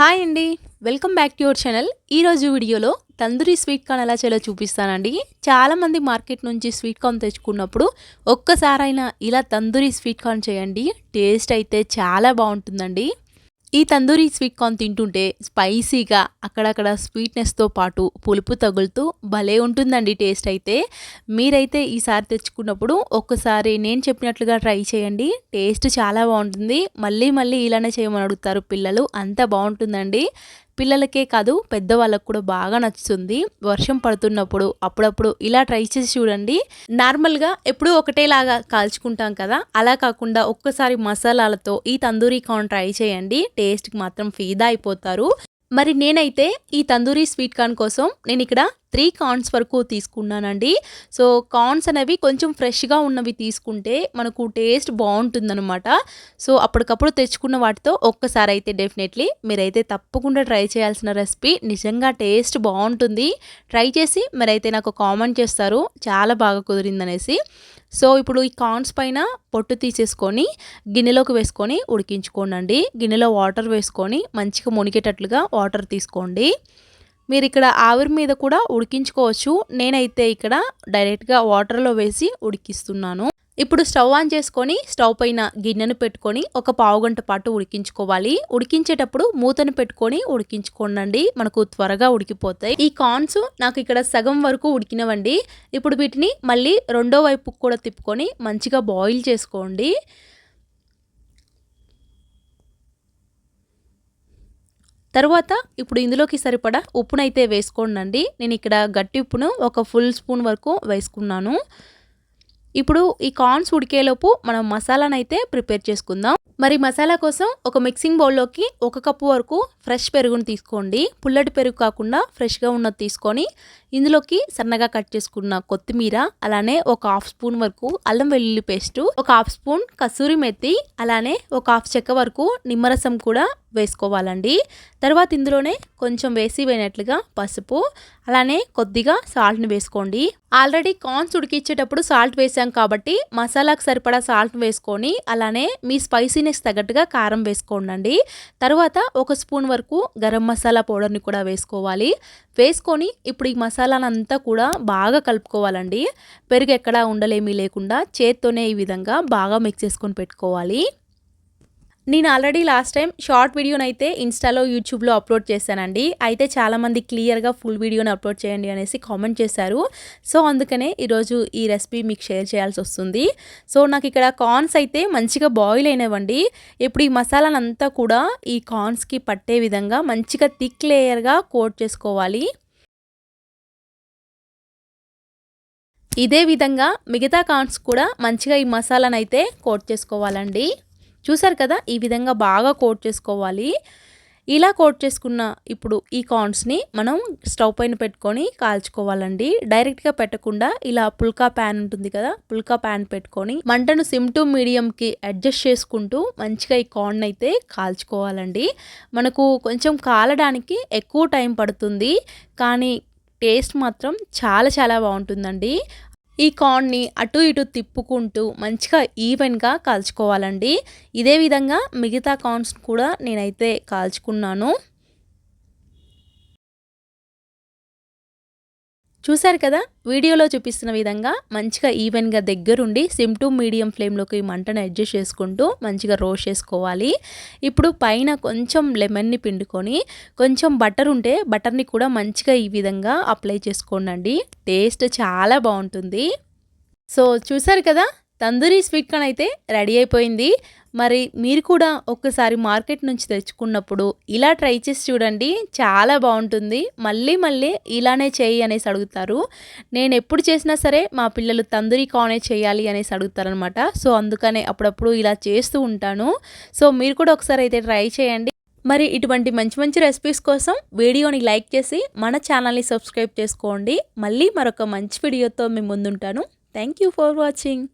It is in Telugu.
హాయ్ అండి. Welcome back to your channel. ఈరోజు వీడియోలో తందూరి స్వీట్ కార్న్ ఎలా చేయాలో చూపిస్తానండి. చాలామంది మార్కెట్ నుంచి స్వీట్ కార్న్ తెచ్చుకున్నప్పుడు ఒక్కసారైనా ఇలా తందూరి స్వీట్ కార్న్ చేయండి. టేస్ట్ అయితే చాలా బాగుంటుందండి. ఈ తందూరి స్వీట్ కార్న్ తింటుంటే స్పైసీగా అక్కడక్కడ స్వీట్నెస్తో పాటు పులుపు తగులుతూ భలే ఉంటుందండి టేస్ట్ అయితే. మీరైతే ఈసారి తెచ్చుకున్నప్పుడు ఒక్కసారి నేను చెప్పినట్లుగా ట్రై చేయండి. టేస్ట్ చాలా బాగుంటుంది. మళ్ళీ మళ్ళీ ఇలానే చేయమని అడుగుతారు పిల్లలు. అంత బాగుంటుందండి. పిల్లలకే కాదు పెద్దవాళ్ళకు కూడా బాగా నచ్చుతుంది. వర్షం పడుతున్నప్పుడు అప్పుడప్పుడు ఇలా ట్రై చేసి చూడండి. నార్మల్గా ఎప్పుడూ ఒకటేలాగా కాల్చుకుంటాం కదా. అలా కాకుండా ఒక్కసారి మసాలాలతో ఈ తందూరి కార్న్ ట్రై చేయండి. టేస్ట్కి మాత్రం ఫీదా అయిపోతారు. మరి నేనైతే ఈ తందూరి స్వీట్ కార్న్ కోసం నేను ఇక్కడ త్రీ కార్న్స్ వరకు తీసుకున్నానండి. సో కార్న్స్ అనేవి కొంచెం ఫ్రెష్గా ఉన్నవి తీసుకుంటే మనకు టేస్ట్ బాగుంటుందన్నమాట. సో అప్పటికప్పుడు తెచ్చుకున్న వాటితో ఒక్కసారి అయితే డెఫినెట్లీ మీరైతే తప్పకుండా ట్రై చేయాల్సిన రెసిపీ. నిజంగా టేస్ట్ బాగుంటుంది. ట్రై చేసి మీరైతే నాకు కామెంట్ చేస్తారు. చాలా బాగా కుదిరిందనేసి. సో ఇప్పుడు ఈ కార్న్స్ పైన పొట్టు తీసేసుకొని గిన్నెలోకి వేసుకొని ఉడికించుకోండి గిన్నెలో వాటర్ వేసుకొని మంచిగా మునిగేటట్లుగా వాటర్ తీసుకోండి. మీరు ఇక్కడ ఆవిరి మీద కూడా ఉడికించుకోవచ్చు. నేనైతే ఇక్కడ డైరెక్ట్గా వాటర్లో వేసి ఉడికిస్తున్నాను. ఇప్పుడు స్టవ్ ఆన్ చేసుకొని స్టవ్ పైన గిన్నెను పెట్టుకొని ఒక పావు గంట పాటు ఉడికించుకోవాలి. ఉడికించేటప్పుడు మూతను పెట్టుకొని ఉడికించుకోండి మనకు త్వరగా ఉడికిపోతాయి. ఈ కార్న్స్ నాకు ఇక్కడ సగం వరకు ఉడికినవండి. ఇప్పుడు వీటిని మళ్ళీ రెండో వైపుకు కూడా తిప్పుకొని మంచిగా బాయిల్ చేసుకోండి. తర్వాత ఇప్పుడు ఇందులోకి సరిపడా ఉప్పునైతే వేసుకోండి నేను ఇక్కడ గట్టి ఉప్పును ఒక ఫుల్ స్పూన్ వరకు వేసుకున్నాను. ఇప్పుడు ఈ కార్న్స్ ఉడికేలోపు మనం మసాలాను అయితే ప్రిపేర్ చేసుకుందాం. మరి మసాలా కోసం ఒక మిక్సింగ్ బౌల్లోకి ఒక కప్పు వరకు ఫ్రెష్ పెరుగును తీసుకోండి. పుల్లటి పెరుగు కాకుండా ఫ్రెష్గా ఉన్నది తీసుకొని ఇందులోకి సన్నగా కట్ చేసుకున్న కొత్తిమీర అలానే ఒక హాఫ్ స్పూన్ వరకు అల్లం వెల్లుల్లి పేస్టు ఒక హాఫ్ స్పూన్ కసూరి మెత్తి అలానే ఒక హాఫ్ చెక్క వరకు నిమ్మరసం కూడా వేసుకోవాలండి. తర్వాత ఇందులోనే కొంచెం వేసి పోయినట్లుగా పసుపు అలానే కొద్దిగా సాల్ట్ని వేసుకోండి. ఆల్రెడీ కార్న్స్ ఉడికిచ్చేటప్పుడు సాల్ట్ వేసాం కాబట్టి మసాలాకు సరిపడా సాల్ట్ వేసుకొని అలానే మీ స్పైసీనెస్ తగ్గట్టుగా కారం వేసుకోండి తర్వాత ఒక స్పూన్ వరకు గరం మసాలా పౌడర్ని కూడా వేసుకోవాలి. వేసుకొని ఇప్పుడు ఈ మసాలానంతా కూడా బాగా కలుపుకోవాలండి. పెరుగు ఎక్కడా ఉండలేమీ లేకుండా చేత్తోనే ఈ విధంగా బాగా మిక్స్ చేసుకొని పెట్టుకోవాలి. నేను ఆల్రెడీ లాస్ట్ టైం షార్ట్ వీడియోని అయితే ఇన్స్టాలో యూట్యూబ్లో అప్లోడ్ చేశానండి. అయితే చాలామంది క్లియర్గా ఫుల్ వీడియోని అప్లోడ్ చేయండి అనేసి కామెంట్ చేశారు. సో అందుకనే ఈరోజు ఈ రెసిపీ మీకు షేర్ చేయాల్సి వస్తుంది. సో నాకు ఇక్కడ కార్న్స్ అయితే మంచిగా బాయిల్ అయినవండి. ఇప్పుడు ఈ మసాలానంతా కూడా ఈ కార్న్స్కి పట్టే విధంగా మంచిగా థిక్ లేయర్గా కోట్ చేసుకోవాలి. ఇదే విధంగా మిగతా కార్న్స్ కూడా మంచిగా ఈ మసాలాను అయితే కోట్ చేసుకోవాలండి. చూసారు కదా? ఈ విధంగా బాగా కోట్ చేసుకోవాలి. ఇలా కోట్ చేసుకున్న ఇప్పుడు ఈ కార్న్స్ని మనం స్టవ్ పైన పెట్టుకొని కాల్చుకోవాలండి. డైరెక్ట్గా పెట్టకుండా ఇలా పుల్కా ప్యాన్ ఉంటుంది కదా? పుల్కా ప్యాన్ పెట్టుకొని మంటను సిమ్ టు మీడియంకి అడ్జస్ట్ చేసుకుంటూ మంచిగా ఈ కార్న్ అయితే కాల్చుకోవాలండి. మనకు కొంచెం కాలడానికి ఎక్కువ టైం పడుతుంది. కానీ టేస్ట్ మాత్రం చాలా చాలా బాగుంటుందండి. ఈ కార్న్ని అటు ఇటు తిప్పుకుంటూ మంచిగా ఈవెన్గా కాల్చుకోవాలండి. ఇదే విధంగా మిగతా కార్న్స్ కూడా నేనైతే కాల్చుకున్నాను. చూశారు కదా? వీడియోలో చూపిస్తున్న విధంగా మంచిగా ఈవెన్గా దగ్గరుండి సిమ్ టు మీడియం ఫ్లేమ్లోకి మంటను అడ్జస్ట్ చేసుకుంటూ మంచిగా రోస్ట్ చేసుకోవాలి. ఇప్పుడు పైన కొంచెం లెమన్ని పిండుకొని కొంచెం బటర్ ఉంటే బటర్ని కూడా మంచిగా ఈ విధంగా అప్లై చేసుకోండి టేస్ట్ చాలా బాగుంటుంది. సో చూసారు కదా? తందూరి స్వీట్ కార్న్ అయితే రెడీ అయిపోయింది. మరి మీరు కూడా ఒక్కసారి మార్కెట్ నుంచి తెచ్చుకున్నప్పుడు ఇలా ట్రై చేసి చూడండి చాలా బాగుంటుంది. మళ్ళీ మళ్ళీ ఇలానే చేయి అనేసి అడుగుతారు. నేను ఎప్పుడు చేసినా సరే మా పిల్లలు తందూరి కానే చేయాలి అనేసి అడుగుతారనమాట సో అందుకనే అప్పుడప్పుడు ఇలా చేస్తూ ఉంటాను. సో మీరు కూడా ఒకసారి అయితే ట్రై చేయండి. మరి ఇటువంటి మంచి మంచి రెసిపీస్ కోసం వీడియోని లైక్ చేసి మన ఛానల్ని సబ్స్క్రైబ్ చేసుకోండి. మళ్ళీ మరొక మంచి వీడియోతో మేము ముందుంటాను. Thank you for watching.